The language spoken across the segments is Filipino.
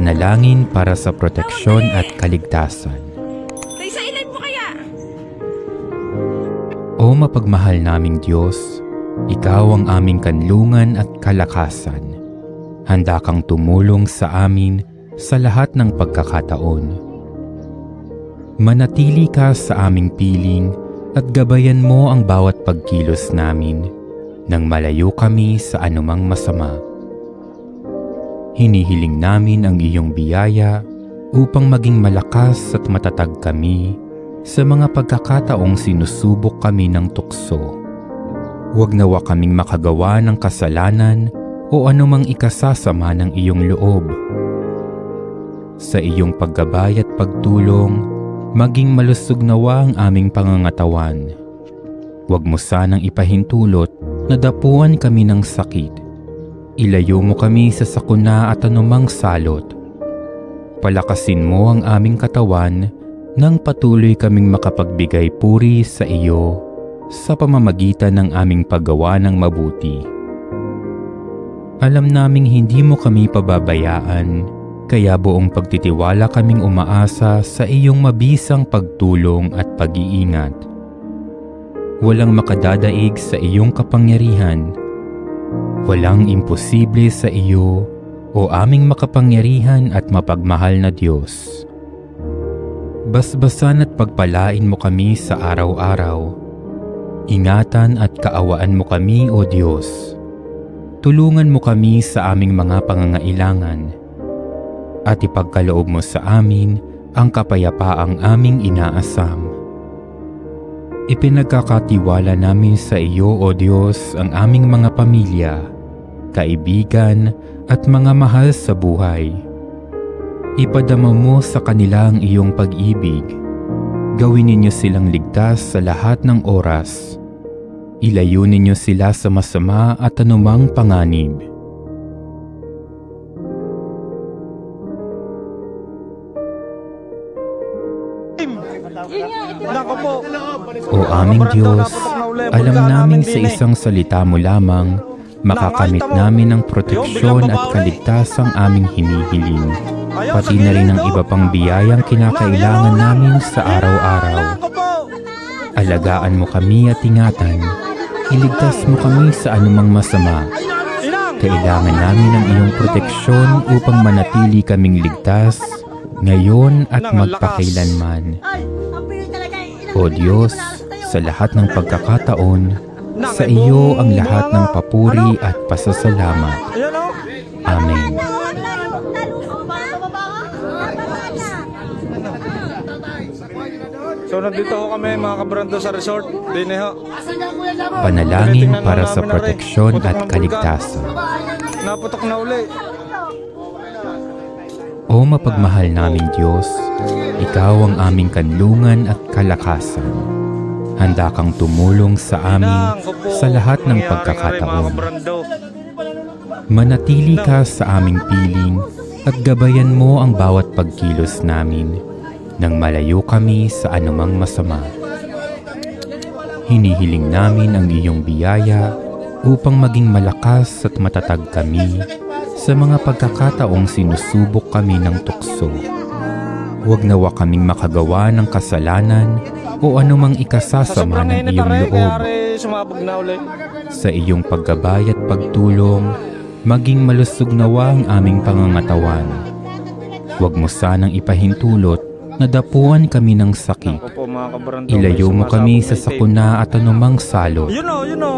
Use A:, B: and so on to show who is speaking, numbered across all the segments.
A: Panalangin para sa proteksyon at kaligtasan.
B: Tay, sa ilan po kaya?
A: O mapagmahal naming Diyos, Ikaw ang aming kanlungan at kalakasan. Handa kang tumulong sa amin sa lahat ng pagkakataon. Manatili ka sa aming piling at gabayan mo ang bawat pagkilos namin nang malayo kami sa anumang masama. Hinihiling namin ang iyong biyaya upang maging malakas at matatag kami sa mga pagkakataong sinusubok kami ng tukso. Huwag nawa kaming makagawa ng kasalanan o anumang ikasasama ng iyong loob. Sa iyong paggabay at pagtulong, maging malusog nawa ang aming pangangatawan. Huwag mo sanang ipahintulot na dapuan kami ng sakit. Ilayo mo kami sa sakuna at anumang salot. Palakasin mo ang aming katawan nang patuloy kaming makapagbigay puri sa iyo sa pamamagitan ng aming paggawa ng mabuti. Alam naming hindi mo kami pababayaan, kaya buong pagtitiwala kaming umaasa sa iyong mabisang pagtulong at pag-iingat. Walang makadadaig sa iyong kapangyarihan. Walang imposible sa iyo o aming makapangyarihan at mapagmahal na Diyos. Basbasan at pagpalain mo kami sa araw-araw. Ingatan at kaawaan mo kami, O Diyos. Tulungan mo kami sa aming mga pangangailangan. At ipagkaloob mo sa amin ang kapayapaang aming inaasam. Ipinagkakatiwala namin sa iyo, O Diyos, ang aming mga pamilya, kaibigan at mga mahal sa buhay. Ipadama mo sa kanila ang iyong pag-ibig. Gawin ninyo silang ligtas sa lahat ng oras. Ilayo ninyo sila sa masama at anumang panganib. Aming Diyos, alam namin sa isang salita mo lamang, makakamit namin ang proteksyon at kaligtasang aming hinihiling. Pati na rin ang iba pang biyayang kinakailangan namin sa araw-araw. Alagaan mo kami at ingatan. Iligtas mo kami sa anumang masama. Kailangan namin ang iyong proteksyon upang manatili kaming ligtas ngayon at magpakailanman. O Diyos, sa lahat ng pagkakataon, sa iyo ang lahat ng papuri at pasasalamat. Amen.
C: So nandito ho kami mga kabrando sa resort. Dine ho.
A: Panalangin para sa proteksyon at kaligtasan.
C: Naputok na uli.
A: O mapagmahal naming Diyos, Ikaw ang aming kanlungan at kalakasan. Handa kang tumulong sa amin sa lahat ng pagkakataon. Manatili ka sa aming piling at gabayan mo ang bawat pagkilos namin nang malayo kami sa anumang masama. Hinihiling namin ang iyong biyaya upang maging malakas at matatag kami sa mga pagkakataong sinusubok kami ng tukso. Huwag nawa kaming makagawa ng kasalanan o anumang ikasasama ng iyong loob sa iyong paggabay at pagtulong, maging malusog nawa ang aming pangangatawan. Huwag mo sanang ipahintulot na dapuan kami ng sakit. Ilayo mo kami sa sakuna at anumang salot.
C: Yun o, yun o.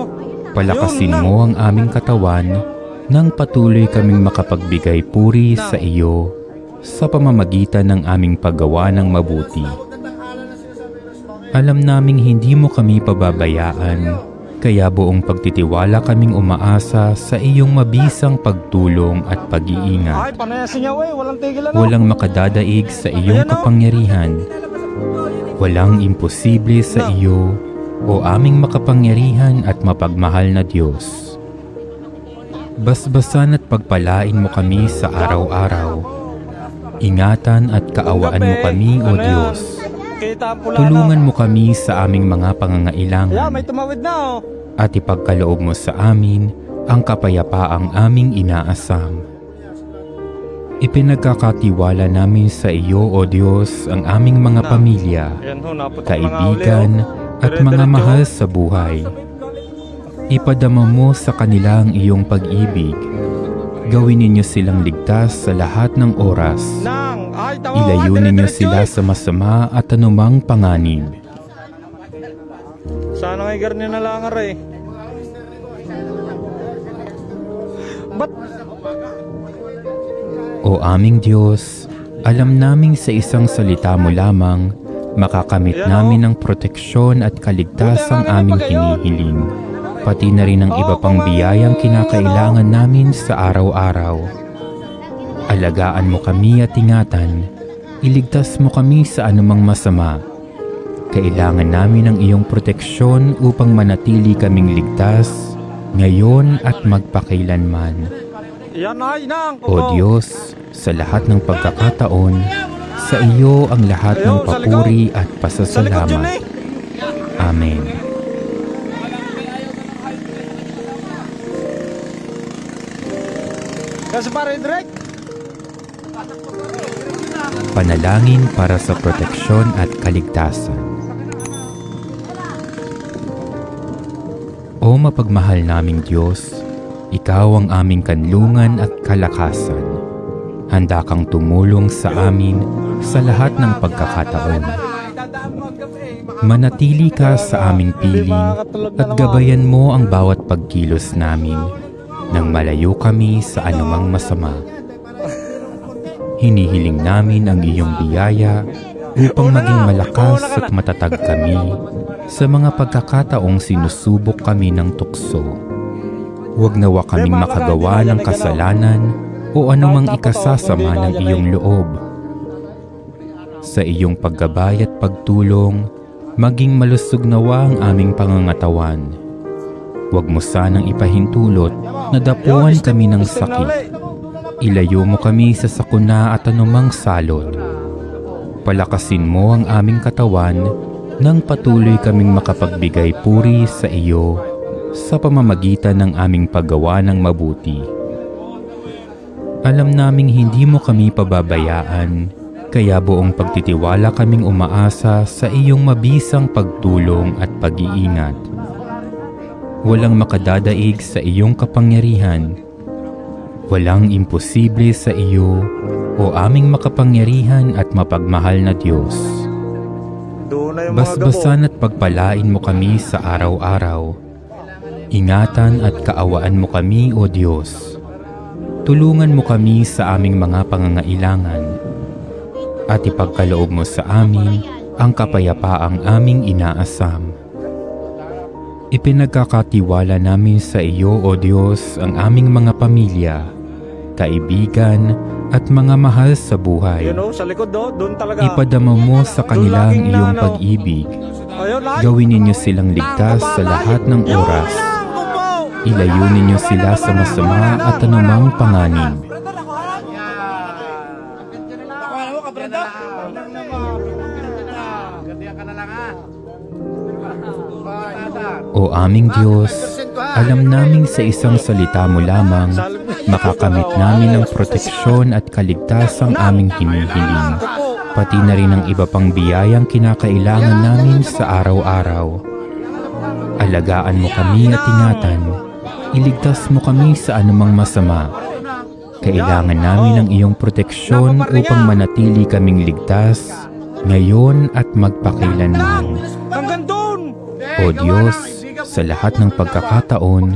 A: Palakasin mo ang aming katawan nang patuloy kaming makapagbigay puri sa iyo sa pamamagitan ng aming paggawa ng mabuti. Alam naming hindi mo kami pababayaan, kaya buong pagtitiwala kaming umaasa sa iyong mabisang pagtulong at pag-iingat.
C: Walang ano.
A: Walang makadadaig sa iyong
C: Ayan, oh.
A: kapangyarihan. Walang imposible sa iyo o aming makapangyarihan at mapagmahal na Diyos. Basbasan at pagpalain mo kami sa araw-araw. Ingatan at kaawaan mo kami, O
C: Ano?
A: Diyos. Tulungan mo kami sa aming mga pangangailangan
C: oh.
A: at ipagkaloob mo sa amin ang kapayapaang aming inaasam. Ipinagkakatiwala namin sa iyo, O Diyos, ang aming mga pamilya, kaibigan,
C: oh.
A: at mga mahal sa buhay. Ipadama mo sa kanila ang iyong pag-ibig. Gawin ninyo silang ligtas sa lahat ng oras. Ilayo ninyo sila sa masama at anumang panganib.
C: Sana ngay garni na lang aray. Ba't
A: O aming Diyos, alam naming sa isang salita mo lamang, makakamit
C: Yan,
A: namin ang proteksyon at kaligtasang aming hinihiling, pati na rin ang iba pang biyayang kinakailangan namin sa araw-araw. Alagaan mo kami at ingatan, iligtas mo kami sa anumang masama. Kailangan namin ang iyong proteksyon upang manatili kaming ligtas, ngayon at magpakailanman. O Diyos, sa lahat ng pagkakataon, sa iyo ang lahat ng papuri at pasasalamat.
C: eh.
A: Amen. Panalangin para sa proteksyon at kaligtasan. O mapagmahal naming Diyos, Ikaw ang aming kanlungan at kalakasan. Handa kang tumulong sa amin sa lahat ng pagkakataon. Manatili ka sa aming piling at gabayan mo ang bawat pagkilos namin nang malayo kami sa anumang masama. Hinihiling namin ang iyong biyaya upang maging malakas at matatag kami sa mga pagkakataong sinusubok kami ng tukso. Huwag nawa kaming makagawa ng kasalanan o anumang ikasasama ng iyong loob. Sa iyong paggabay at pagtulong, maging malusog nawa ang aming pangangatawan. Huwag mo sanang ipahintulot na dapuan kami ng sakit. Ilayo mo kami sa sakuna at anumang salot. Palakasin mo ang aming katawan nang patuloy kaming makapagbigay puri sa iyo sa pamamagitan ng aming paggawa ng mabuti. Alam naming hindi mo kami pababayaan, kaya buong pagtitiwala kaming umaasa sa iyong mabisang pagtulong at pag-iingat. Walang makadadaig sa iyong kapangyarihan. Walang imposible sa iyo o aming makapangyarihan at mapagmahal na Diyos. Basbasan at pagpalain mo kami sa araw-araw. Ingatan at kaawaan mo kami, O Diyos. Tulungan mo kami sa aming mga pangangailangan. At ipagkaloob mo sa amin ang kapayapaang aming inaasam. Ipinagkakatiwala namin sa iyo, O Diyos, ang aming mga pamilya, kaibigan, at mga mahal sa buhay.
C: Yun o, sa likod do, doon talaga.
A: Ipadama mo sa kanila ang iyong pag-ibig. Gawin ninyo silang ligtas sa lahat ng oras. Ilayo ninyo sila sa masama at anumang panganib. O aming Diyos, alam naming sa isang salita mo lamang, makakamit namin ang proteksyon at kaligtasang aming hinihiling. Pati na rin ang iba pang biyayang kinakailangan namin sa araw-araw. Alagaan mo kami at ingatan. Iligtas mo kami sa anumang masama. Kailangan namin ang iyong proteksyon upang manatili kaming ligtas, ngayon at magpakailanman. O Diyos, sa lahat ng pagkakataon,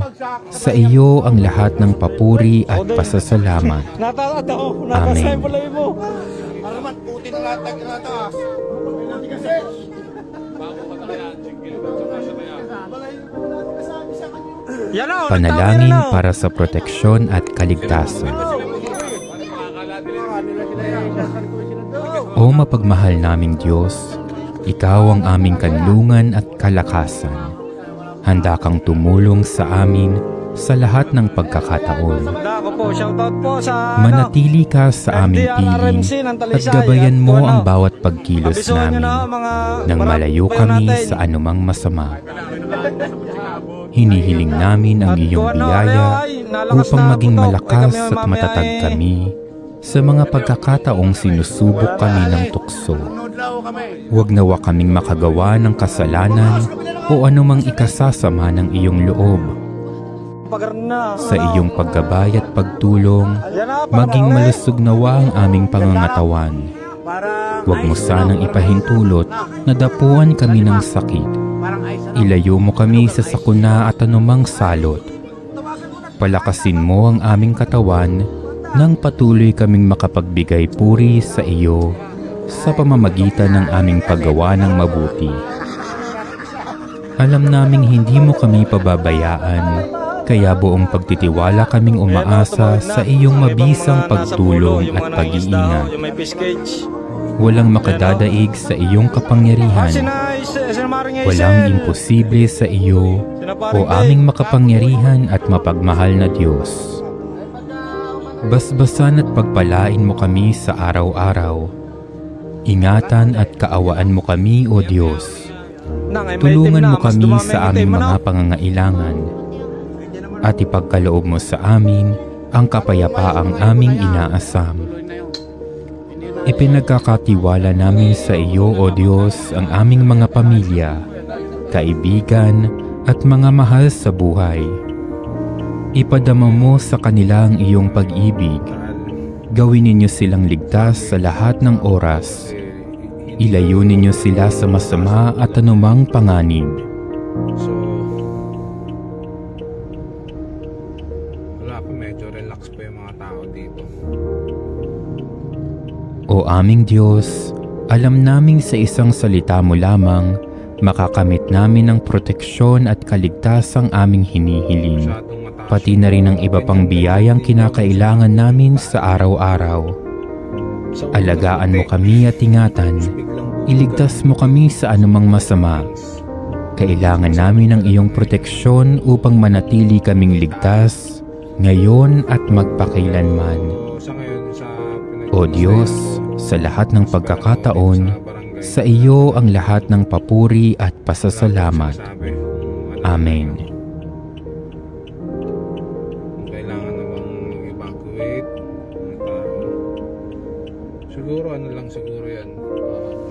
A: sa iyo ang lahat ng papuri at pasasalamat. Amen. Panalangin para sa proteksyon at kaligtasan. O mapagmahal naming Diyos, Ikaw ang aming kanlungan at kalakasan. Handa kang tumulong sa amin sa lahat ng pagkakataon.
C: Sa...
A: Manatili ka sa aming piling at gabayan mo
C: Bono.
A: ang bawat pagkilos namin nang malayo kami sa anumang masama. Hinihiling namin ang iyong
C: ano,
A: biyaya upang maging malakas at matatag
C: eh.
A: kami sa mga pagkakataong sinusubok kami ng tukso. Huwag nawa kaming makagawa ng kasalanan o anumang ikasasama ng iyong loob. Sa iyong paggabay at pagtulong, maging malusog nawa ang aming pangangatawan. Huwag mo sanang ipahintulot na dapuan kami ng sakit. Ilayo mo kami sa sakuna at anumang salot. Palakasin mo ang aming katawan nang patuloy kaming makapagbigay puri sa iyo sa pamamagitan ng aming paggawa ng mabuti. Alam naming hindi mo kami pababayaan, kaya buong pagtitiwala kaming umaasa sa iyong mabisang pagtulong at pag-iingat. Walang makadadaig sa iyong kapangyarihan. Walang imposible sa iyo o aming makapangyarihan at mapagmahal na Diyos. Basbasan at pagpalain mo kami sa araw-araw. Ingatan at kaawaan mo kami, O Diyos. Tulungan mo kami sa aming mga pangangailangan. At ipagkaloob mo sa amin ang kapayapaang aming inaasam. Ipinagkakatiwala namin sa iyo, O Diyos, ang aming mga pamilya, kaibigan, at mga mahal sa buhay. Ipadama mo sa kanila ang iyong pag-ibig. Gawin ninyo silang ligtas sa lahat ng oras. Ilayo ninyo sila sa masama at anumang panganib.
D: So, wala pa, medyo relax pa yung mga tao dito.
A: O aming Diyos, alam naming sa isang salita mo lamang, makakamit namin ang proteksyon at kaligtasang aming hinihiling.
D: Mataas.
A: Pati na rin ang iba pang biyayang kinakailangan namin sa araw-araw. Alagaan mo kami at ingatan. Iligtas mo kami sa anumang masama. Kailangan namin ang iyong proteksyon upang manatili kaming ligtas, ngayon at magpakailanman. O Diyos, sa lahat ng pagkakataon, sa iyo ang lahat ng papuri at pasasalamat. Amen.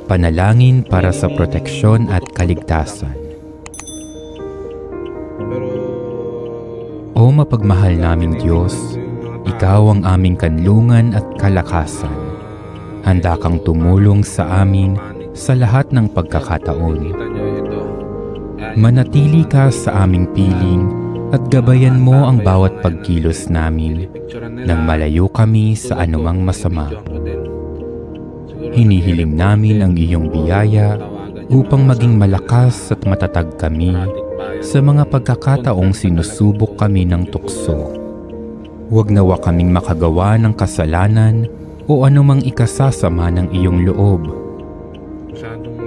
A: Panalangin para sa proteksyon at kaligtasan. O mapagmahal naming Diyos, ikaw ang aming kanlungan at kalakasan. Handa kang tumulong sa amin sa lahat ng pagkakataon. Manatili ka sa aming piling at gabayan mo ang bawat pagkilos namin nang malayo kami sa anumang masama. Hinihiling namin ang iyong biyaya upang maging malakas at matatag kami sa mga pagkakataong sinusubok kami ng tukso. Huwag nawa kaming makagawa ng kasalanan o anumang ikasasama ng iyong loob.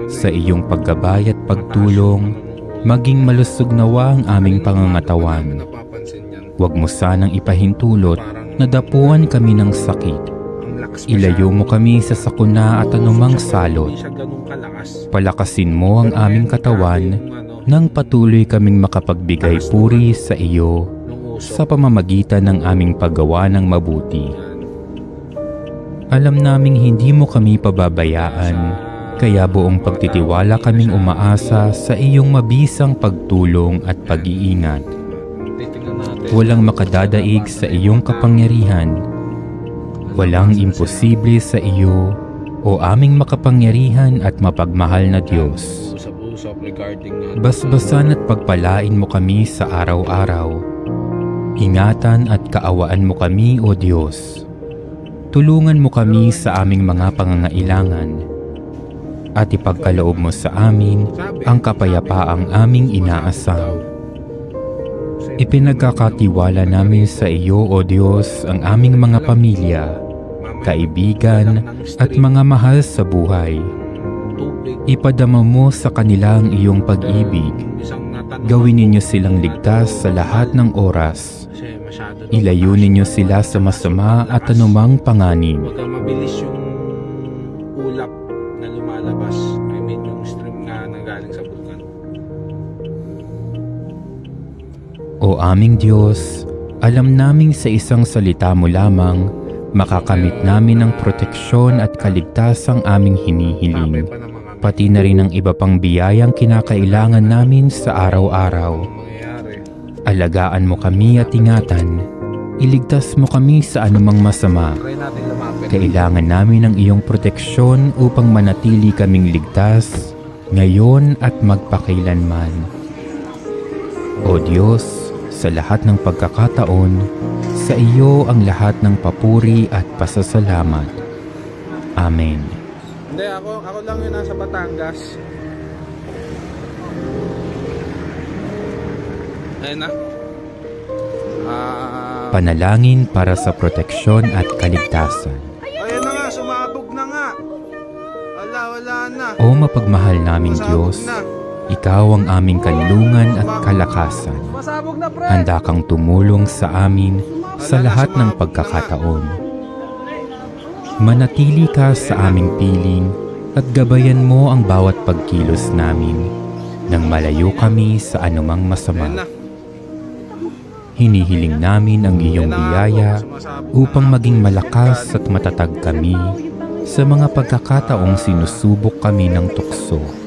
A: Sa iyong paggabay at pagtulong, maging malusog nawa ang aming pangangatawan. Huwag mo sanang ipahintulot na dapuan kami ng sakit. Ilayo mo kami sa sakuna at anumang salot. Palakasin mo ang aming katawan
D: ano,
A: nang patuloy kaming makapagbigay puri sa iyo sa pamamagitan ng aming paggawa ng mabuti. Alam naming hindi mo kami pababayaan, kaya buong pagtitiwala kaming umaasa sa iyong mabisang pagtulong at pag-iingat. Walang makadadaig sa iyong kapangyarihan. Walang imposible sa iyo o aming makapangyarihan at mapagmahal na Diyos. Basbasan at pagpalain mo kami sa araw-araw. Ingatan at kaawaan mo kami, O Diyos. Tulungan mo kami sa aming mga pangangailangan. At ipagkaloob mo sa amin ang kapayapaang aming inaasam. Ipinagkakatiwala namin sa iyo, O Diyos, ang aming mga pamilya, kaibigan, at mga mahal sa buhay. Ipadama mo sa kanila ang iyong pag-ibig. Gawin ninyo silang ligtas sa lahat ng oras. Ilayo ninyo sila sa masama at anumang panganib.
D: Huwag kang mabilis yung ulap na lumalabas. I mean yung stream na galing sa bulkan.
A: O aming Diyos, alam naming sa isang salita mo lamang, makakamit namin ang proteksyon at kaligtasang aming hinihiling. Pati na rin ang iba pang biyayang kinakailangan namin sa araw-araw. Alagaan mo kami at ingatan. Iligtas mo kami sa anumang masama. Kailangan namin ang iyong proteksyon upang manatili kaming ligtas ngayon at magpakailanman. O Diyos, sa lahat ng pagkakataon, sa iyo ang lahat ng papuri at pasasalamat. Amen.
D: Hindi, ako, ako lang yung nasa Batangas. Ayun na. Ah,
A: Panalangin para sa proteksyon at kaligtasan.
D: ayun na nga, sumabog na nga. Wala, wala na.
A: O mapagmahal naming Diyos,
D: na.
A: Ikaw ang aming kanlungan at kalakasan. Handa kang tumulong sa amin sa lahat ng pagkakataon. Manatili ka sa aming piling at gabayan mo ang bawat pagkilos namin nang malayo kami sa anumang masama. Hinihiling namin ang iyong biyaya upang maging malakas at matatag kami sa mga pagkakataong sinusubok kami ng tukso.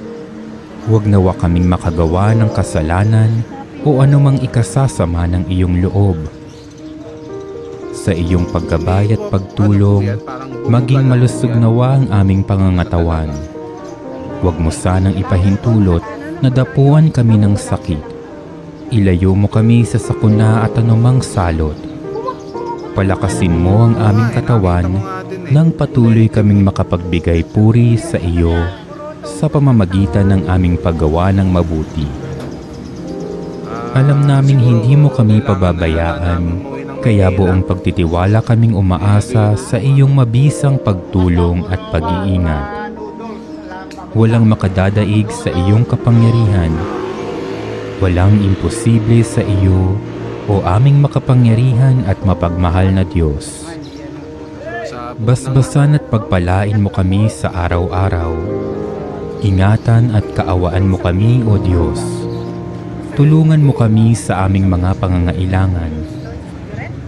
A: Huwag nawa kaming makagawa ng kasalanan o anumang ikasasama ng iyong loob. Sa iyong paggabay at pagtulong, maging malusog nawa ang aming pangangatawan. Huwag mo sanang ipahintulot na dapuan kami ng sakit. Ilayo mo kami sa sakuna at anumang salot. Palakasin mo ang aming katawan nang patuloy kaming makapagbigay puri sa iyo sa pamamagitan ng aming paggawa ng mabuti. Alam naming hindi mo kami pababayaan, kaya buong pagtitiwala kaming umaasa sa iyong mabisang pagtulong at pag-iingat. Walang makadadaig sa iyong kapangyarihan. Walang imposible sa iyo o aming makapangyarihan at mapagmahal na Diyos. Basbasan at pagpalain mo kami sa araw-araw. Ingatan at kaawaan mo kami, O Diyos. Tulungan mo kami sa aming mga pangangailangan.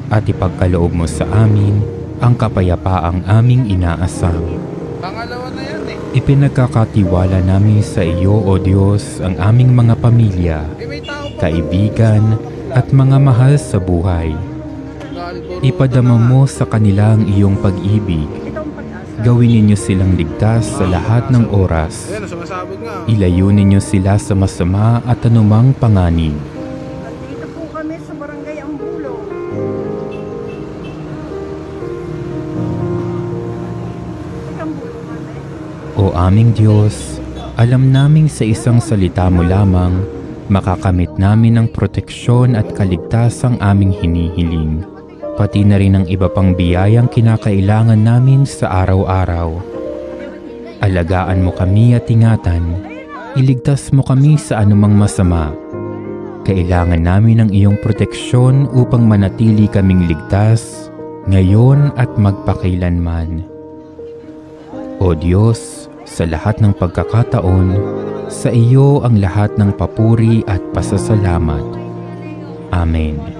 A: At ipagkaloob mo sa amin ang kapayapaang aming inaasam.
D: Pangalawa na yan eh.
A: Ipinagkakatiwala namin sa iyo, O Diyos, ang aming mga pamilya,
D: Eh,
A: kaibigan, at mga mahal sa buhay. Ipadama mo sa kanila ang iyong pag-ibig. Gawin ninyo silang ligtas sa lahat ng oras. Ilayo ninyo sila sa masama at anumang panganib.
B: Nandito po kami sa barangay Ambulo.
A: O aming Diyos, alam naming sa isang salita mo lamang, makakamit namin ang proteksyon at kaligtasang aming hinihiling. Pati na rin ang iba pang biyayang kinakailangan namin sa araw-araw. Alagaan mo kami at ingatan. Iligtas mo kami sa anumang masama. Kailangan namin ang iyong proteksyon upang manatili kaming ligtas ngayon at magpakailanman. O Diyos, sa lahat ng pagkakataon, sa iyo ang lahat ng papuri at pasasalamat. Amen.